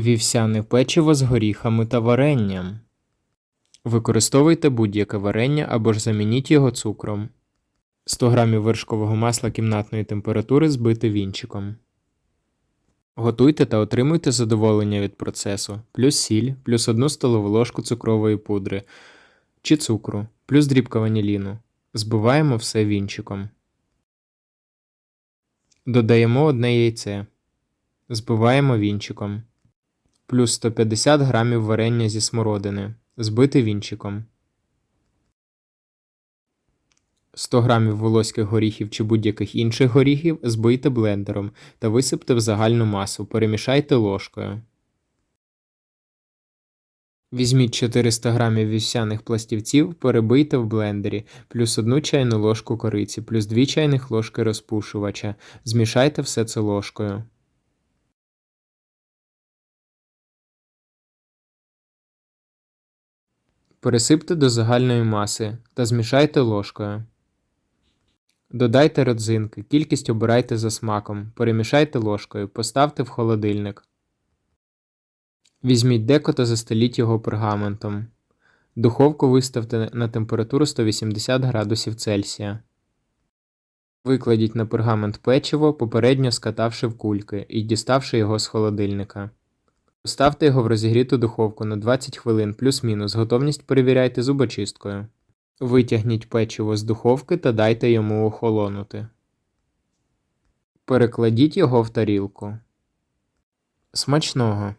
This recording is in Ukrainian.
Вівсяне печиво з горіхами та варенням. Використовуйте будь-яке варення або ж замініть його цукром. 100 г вершкового масла кімнатної температури збити вінчиком. Готуйте та отримуйте задоволення від процесу. Плюс сіль, плюс 1 столову ложку цукрової пудри чи цукру, плюс дрібка ваніліну. Збиваємо все вінчиком. Додаємо одне яйце. Збиваємо вінчиком. Плюс 150 грамів варення зі смородини. Збити вінчиком. 100 грамів волоських горіхів чи будь-яких інших горіхів збийте блендером та висипте в загальну масу. Перемішайте ложкою. Візьміть 400 грамів вівсяних пластівців, перебийте в блендері, плюс 1 чайну ложку кориці, плюс 2 чайних ложки розпушувача. Змішайте все це ложкою. Пересипте до загальної маси та змішайте ложкою. Додайте родзинки, кількість обирайте за смаком, перемішайте ложкою, поставте в холодильник. Візьміть деко та застеліть його пергаментом. Духовку виставте на температуру 180 градусів Цельсія. Викладіть на пергамент печиво, попередньо скатавши в кульки і діставши його з холодильника. Поставте його в розігріту духовку на 20 хвилин плюс-мінус. Готовність перевіряйте зубочисткою. Витягніть печиво з духовки та дайте йому охолонути. Перекладіть його в тарілку. Смачного!